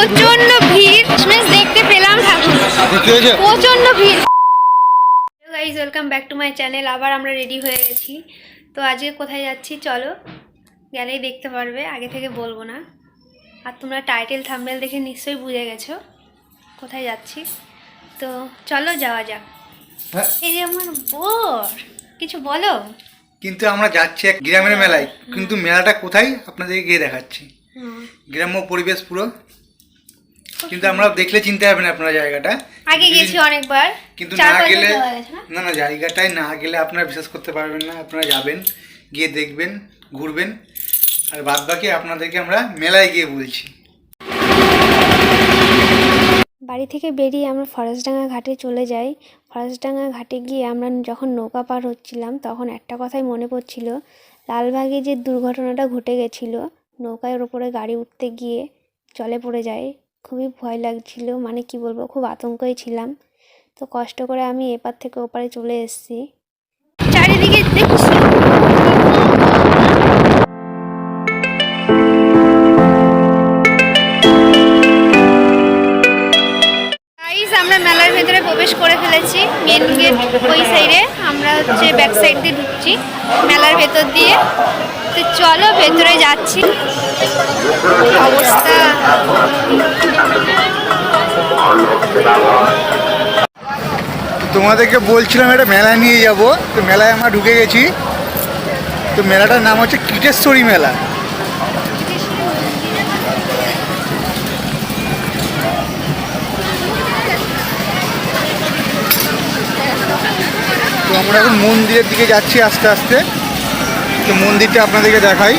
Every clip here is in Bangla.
প্রচণ্ড ভিড়। দেখতে পেলাম প্রচণ্ড ভিড়। Guys welcome back to my channel আবার আমরা রেডি হয়ে গেছি। তো আজকে কোথায় যাচ্ছি চলো গেলেই দেখতে পারবে। আগে থেকে বলব না। আর তোমরা টাইটেল থাম্বেল দেখে নিশ্চয়ই বুঝে গেছো কোথায় যাচ্ছি। তো চলো যাওয়া যাক। হ্যাঁ, এই যে আমার বর। কিছু বলো? কিন্তু আমরা যাচ্ছি এক গ্রামের মেলায়। কিন্তু মেলাটা কোথায়? আপনাদেরকে গিয়ে দেখাচ্ছি। গ্রাম্য পরিবেশ পুরো। কিন্তু আমরা দেখলে চিনতে পারবেন আপনারা জায়গাটা। আগে গেছি অনেকবার। কিন্তু না গেলে না? না জায়গাটায় না গেলে আপনারা বিশ্বাস করতে পারবেন না। আপনারা যাবেন গিয়ে দেখবেন ঘুরবেন। আর বাদ বাকি আপনাদেরকে আমরা মেলায় গিয়ে বলছি। বাড়ি থেকে বেরিয়ে আমরা ফরেস্টডাঙ্গা ঘাটে চলে যাই। ফরেস্টডাঙ্গা ঘাটে গিয়ে আমরা যখন নৌকা পার হচ্ছিলাম তখন একটা কথাই মনে পড়ছিল। লালবাগে যে দুর্ঘটনাটা ঘটে গেছিল নৌকার ওপরে গাড়ি উঠতে গিয়ে জলে পড়ে যায়। খুবই ভয় লাগছিল মানে কি বলব, খুব আতঙ্কই ছিলাম। তো কষ্ট করে আমি এপার থেকে ওপারে চলে এসেছি। চারিদিকে দেখছি। আমরা মেলার ভেতরে প্রবেশ করে ফেলেছি। মেন ওই সাইডে আমরা হচ্ছে ব্যাক সাইড দিয়ে ঢুকছি মেলার ভেতর দিয়ে। তো চলো ভেতরে যাচ্ছি। অবস্থা? তোমাদেরকে বলছিলাম একটা মেলায় নিয়ে যাব। তো মেলায় আমরা ঢুকে গেছি। তো মেলাটার নাম হচ্ছে কীটেশ্বরী মেলা। তো আমরা এখন মন্দিরের দিকে যাচ্ছি আস্তে আস্তে। তো মন্দিরটা আপনাদেরকে দেখাই।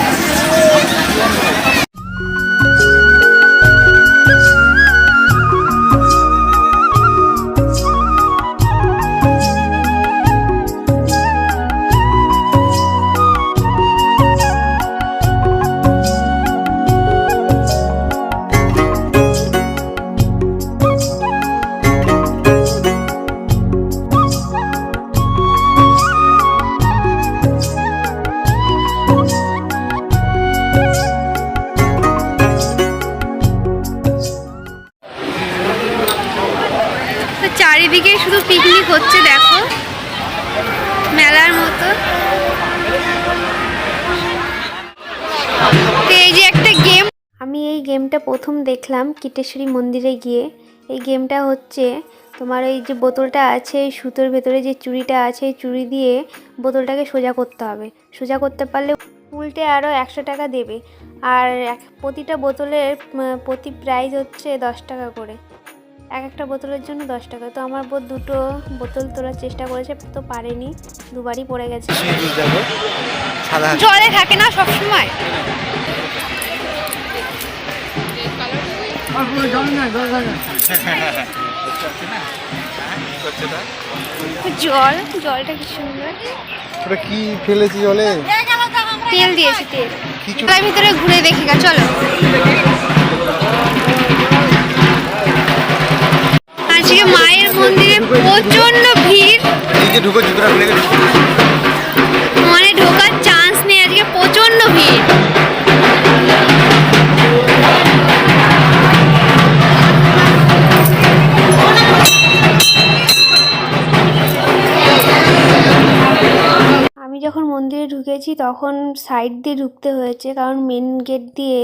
চারিদিকে শুধু পিকনিক হচ্ছে, দেখো। মেলার মতো। এই যে একটা গেম আমি এই গেমটা প্রথম দেখলাম কিটেশ্বরী মন্দিরে গিয়ে। এই গেমটা হচ্ছে তোমার এই যে বোতলটা আছে সুতোর ভেতরে যে চুড়িটা আছে চুড়ি দিয়ে বোতলটাকে সোজা করতে হবে। সোজা করতে পারলে উল্টে আরও একশো টাকা দেবে। আর প্রতিটা বোতলের প্রতি প্রাইস হচ্ছে দশ টাকা করে। এক একটা বোতলের জন্য দশ টাকা। তো আমার বোধ দুটো বোতল তোলার চেষ্টা করেছে তো পারেনি। দুবারই পড়ে গেছে। জলে থাকে না সব সময় জল জলটা কি সুন্দর। ওটা কি ফেলেছি জলে? তেল দিয়েছে তেল। তার ভিতরে ঘুরে দেখি গা চলো। মন্দিরে প্রচণ্ড ভিড়। মানে ঢোকার চান্স নেই আজকে প্রচণ্ড ভিড়। আমি যখন মন্দিরে ঢুকেছি তখন সাইড দিয়ে ঢুকতে হয়েছে কারণ মেন গেট দিয়ে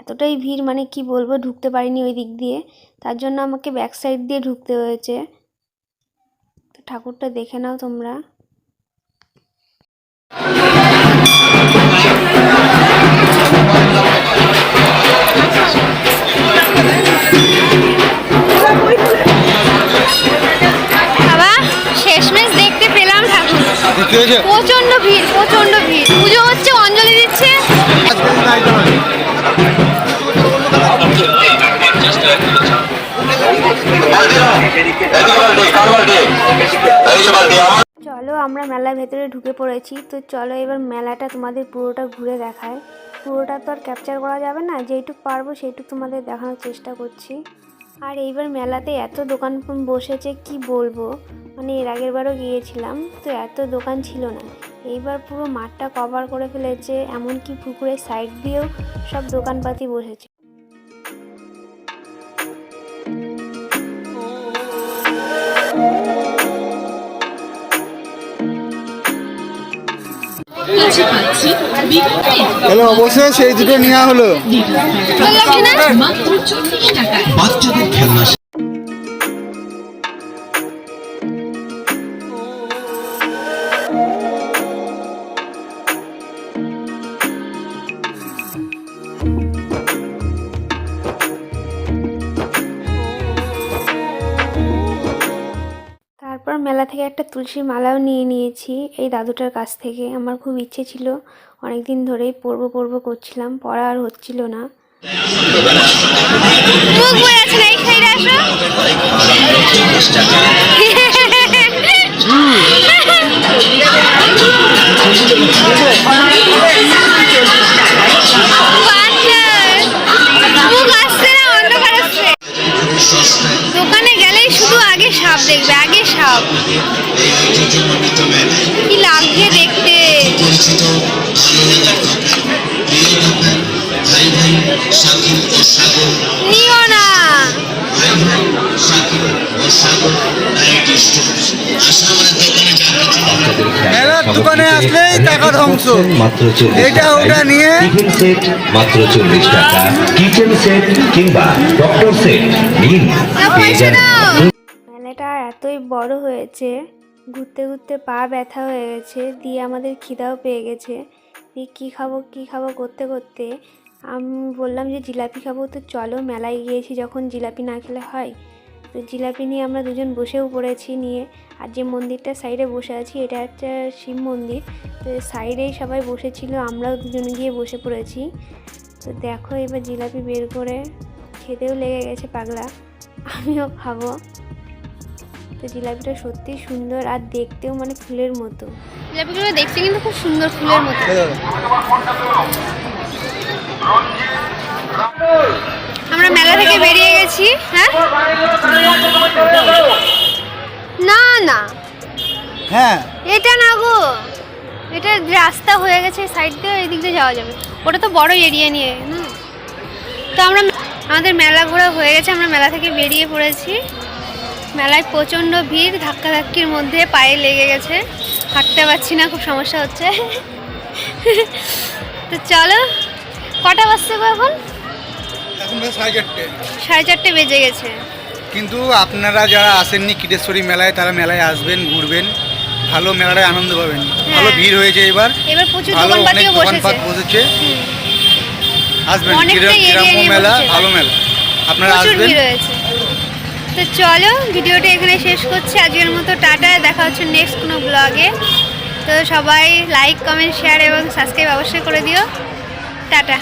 এতটাই ভিড় মানে কি বলব ঢুকতে পারিনি ওই দিক দিয়ে। তার জন্য আমাকে ব্যাক সাইড দিয়ে ঢুকতে হয়েছে। তো ঠাকুরটা দেখে নাও তোমরা। বাবা শেষমেশ দেখতে পেলাম ঠাকুর। দেখতে হয়েছে প্রচণ্ড ভিড় প্রচণ্ড ভিড়। পুজো হচ্ছে অঞ্জলি দিচ্ছে। চলো, আমরা মেলার ভেতরে ঢুকে পড়েছি। তো চলো, এবার মেলাটা তোমাদের পুরোটা ঘুরে দেখায়। পুরোটা তো আর ক্যাপচার করা যাবে না, যেইটুক পারব সেইটুক তোমাদের দেখানোর চেষ্টা করছি। আর এইবার মেলাতে এত দোকান বসেছে, কি বলব? মানে এর আগের বারও গিয়েছিলাম, তো এত দোকান ছিল না। এইবার পুরো মাঠটা কভার করে ফেলেছে, এমনকি পুকুরের সাইড দিয়েও সব দোকানপাতি বসেছে। তাহলে অবশ্যই সেই দুটো নেওয়া হলো। বাচ্চাদের খেলনা থেকে একটা তুলসীর মালাও নিয়ে নিয়েছি এই দাদুটার কাছ থেকে। আমার খুব ইচ্ছে ছিল অনেক দিন ধরেই পরব পরব করছিলাম পড়া আর হচ্ছিল না। আসো। টাকা ধ্বংস। মাত্র চল্লিশ এটা ওটা নিয়ে টিফিন সেট মাত্র চল্লিশ টাকা। কিচেন সেট কিংবা ডক্টর সেট নিন। পেয়ে যান মেলাটা এতই বড় হয়েছে ঘুরতে ঘুরতে পা ব্যথা হয়ে গেছে দিয়ে আমাদের খিদাও পেয়ে গেছে। দিয়ে কী খাব কী খাব করতে করতে আমি বললাম যে জিলাপি খাব তো চলো মেলায় গিয়েছি যখন জিলাপি না খেলে হয়। তো জিলাপি নিয়ে আমরা দুজন বসেও পড়েছি নিয়ে। আর যে মন্দিরটার সাইডে বসে আছি এটা একটা শিব মন্দির। তো সাইডেই সবাই বসেছিল আমরাও দুজন গিয়ে বসে পড়েছি। তো দেখো এবার জিলাপি বের করে খেতেও লেগে গেছে পাগলা আমিও খাব। তো জিলাপিটা সত্যি সুন্দর আর দেখতেও মানে ফুলের মতো। জিলাপিগুলো দেখতে কিন্তু খুব সুন্দর ফুলের মতো আমরা মেলা থেকে বেরিয়ে হ্যাঁ? না না। হ্যাঁ। এটা না গো। এটা রাস্তা হয়ে গেছে সাইড দিয়ে এই দিক দিয়ে যাওয়া যাবে। ওটা তো বড় এরিয়া নিয়ে হুম? তো আমরা আমাদের মেলা ঘোরা হয়ে গেছে আমরা মেলা থেকে বেরিয়ে পড়েছি। মেলায় প্রচণ্ড ভিড় ধাক্কাধাক্কির মধ্যে পায়ে লেগে গেছে। হাঁটতে পারছি না খুব সমস্যা হচ্ছে। তো চলো কটা বাজছে গো এখন? বেশ সাড়ে চারটে। বেজে গেছে। কিন্তু আপনারা যারা আসেননি কিটেশ্বরী মেলায় তারা মেলায় আসবেন ঘুরবেন। ভালো মেলাটায় আনন্দ পাবেন। ভালো ভিড় হয়েছে এবার। এবার প্রচুর ভালো অনেক বসেছে। দোকানপাট বসেছে আসবেন গ্রাম্য মেলা ভালো মেলা। আপনারা আসবেন। ভিড় হয়েছে। তো চলো ভিডিওটা এখানে শেষ করছি। আজকের মতো টাটা দেখা হচ্ছে নেক্সট কোনো ব্লগে তো সবাই লাইক কমেন্ট শেয়ার এবং সাবস্ক্রাইব অবশ্যই করে দিও। টাটা।